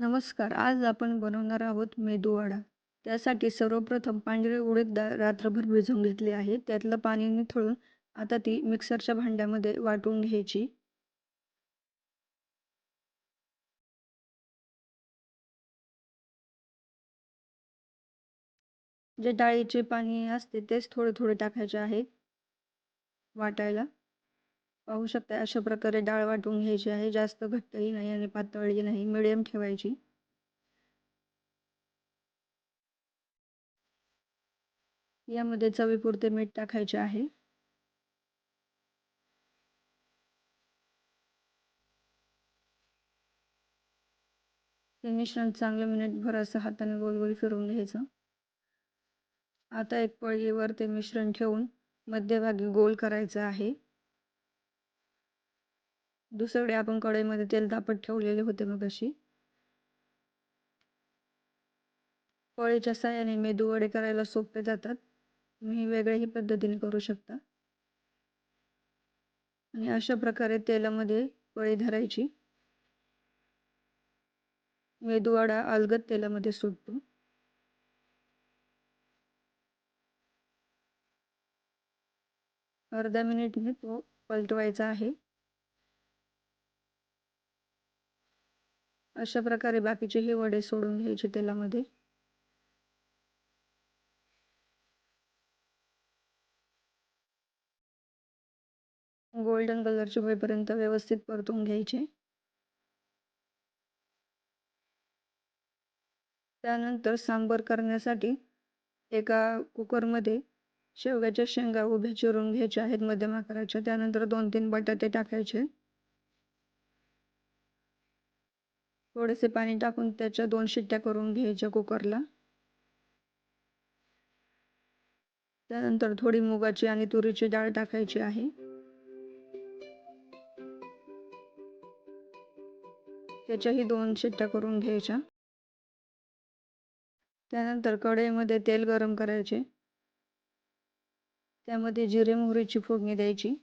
नमस्कार आज आपण बनवणार आहोत मेदूवडा त्यासाठी सर्वप्रथम पांढरे उडीद डाळ रात्रभर भिजवून घेतली आहे त्यातलं पाणी निथळून आता ती मिक्सरच्या भांड्यामध्ये वाटून घ्यायची. जे डाळीचे पाणी असते तेच थोडे थोडे टाकायचे आहे वाटायला. पाहू शकता अशा प्रकारे डाळ वाटून घ्यायची आहे. जास्त घट्टही नाही आणि पातळही नाही. मिडियम ठेवायची. यामध्ये चवीपुरते मीठ टाकायचे आहे. हे मिश्रण चांगलं मिनिटभर असं हाताने गोल गोल फिरवून घ्यायचं. आता एक पळीवर ते मिश्रण ठेवून मध्यभागी गोल करायचं आहे. दुसरीकडे आपण कढईमध्ये तेल तापत ठेवलेले होते मग अशी पळीच्या साह्याने मेदू वडे करायला सोपे जातात. तुम्ही वेगळ्याही पद्धतीने करू शकता. आणि अशा प्रकारे तेलामध्ये पळी धरायची. मेदूवडा अलगद तेलामध्ये सुटतो अर्धा मिनिटने तो पलटवायचा आहे. अशा प्रकारे बाकीचे हे वडे सोडून घ्यायचे तेलामध्ये. गोल्डन कलरचे होईपर्यंत व्यवस्थित परतून घ्यायचे. त्यानंतर सांबर करण्यासाठी एका कुकरमध्ये शेवग्याच्या शेंगा उभ्या चिरून घ्यायच्या आहेत मध्यम आकाराच्या. त्यानंतर दोन तीन बटाटे टाकायचे. थोडेसे पाणी टाकून त्याच्या दोन शिट्ट्या करून घ्यायच्या कुकरला. त्यानंतर थोडी मुगाची आणि तुरीची डाळ टाकायची आहे. त्याच्याही दोन शिट्ट्या करून घ्यायच्या. त्यानंतर कढईमध्ये तेल गरम करायचे. त्यामध्ये जिरे मोहरीची फोडणी द्यायची.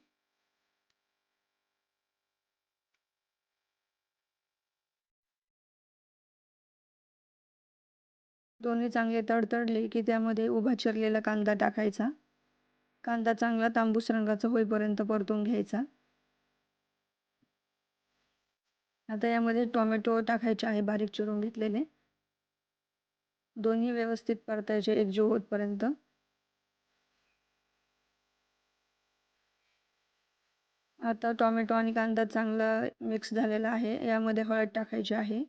दोन्ही चांगले तडतडले की त्यामध्ये उभा चिरलेला कांदा टाकायचा. कांदा चांगला तांबूस रंगाचा होईपर्यंत परतून घ्यायचा. आता यामध्ये टोमॅटो टाकायचे आहे बारीक चिरून घेतलेले. दोन्ही व्यवस्थित परतायचे एकजीव होतपर्यंत. आता टोमॅटो आणि कांदा चांगला मिक्स झालेला आहे. यामध्ये हळद टाकायची आहे.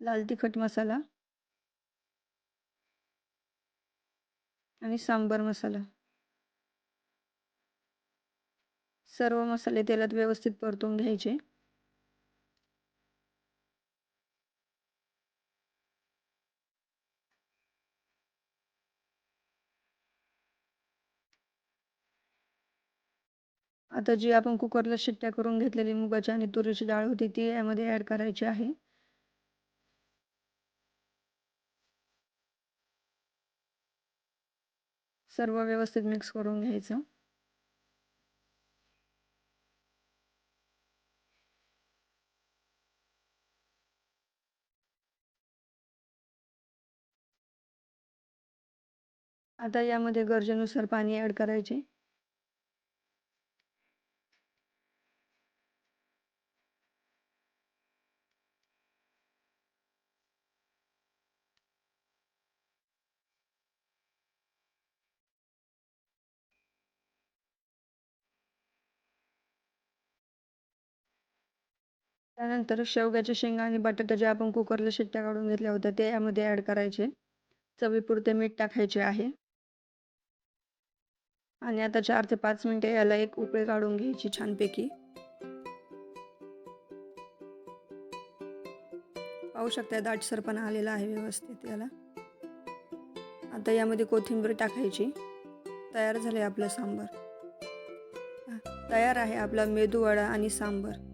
लाल तिखट मसाला. आणि सांबर मसाला. सर्व मसाले तेलात व्यवस्थित परतून घ्यायचे. आता जी आपण कुकरला शिट्ट्या करून घेतलेली मुगाची आणि तुरीची डाळ होती ती यामध्ये ॲड करायची आहे. सर्व व्यवस्थित मिक्स करून घ्यायचं. आता यामध्ये गरजेनुसार पाणी ॲड करायचे. त्यानंतर शेवग्याच्या शेंगा आणि बटाटा जे आपण कुकरला शिट्ट्या काढून घेतल्या होत्या ते यामध्ये ॲड करायचे. चवीपुरते मीठ टाकायचे आहे. आणि आता चार ते पाच मिनटे याला एक उकळी काढून घ्यायची छानपैकी. पाहू शकता दाटसरपणा आलेला आहे व्यवस्थित याला. आता यामध्ये कोथिंबीर टाकायची. तयार झाले आपलं सांबर. तयार आहे आपला मेदूवडा आणि सांबर.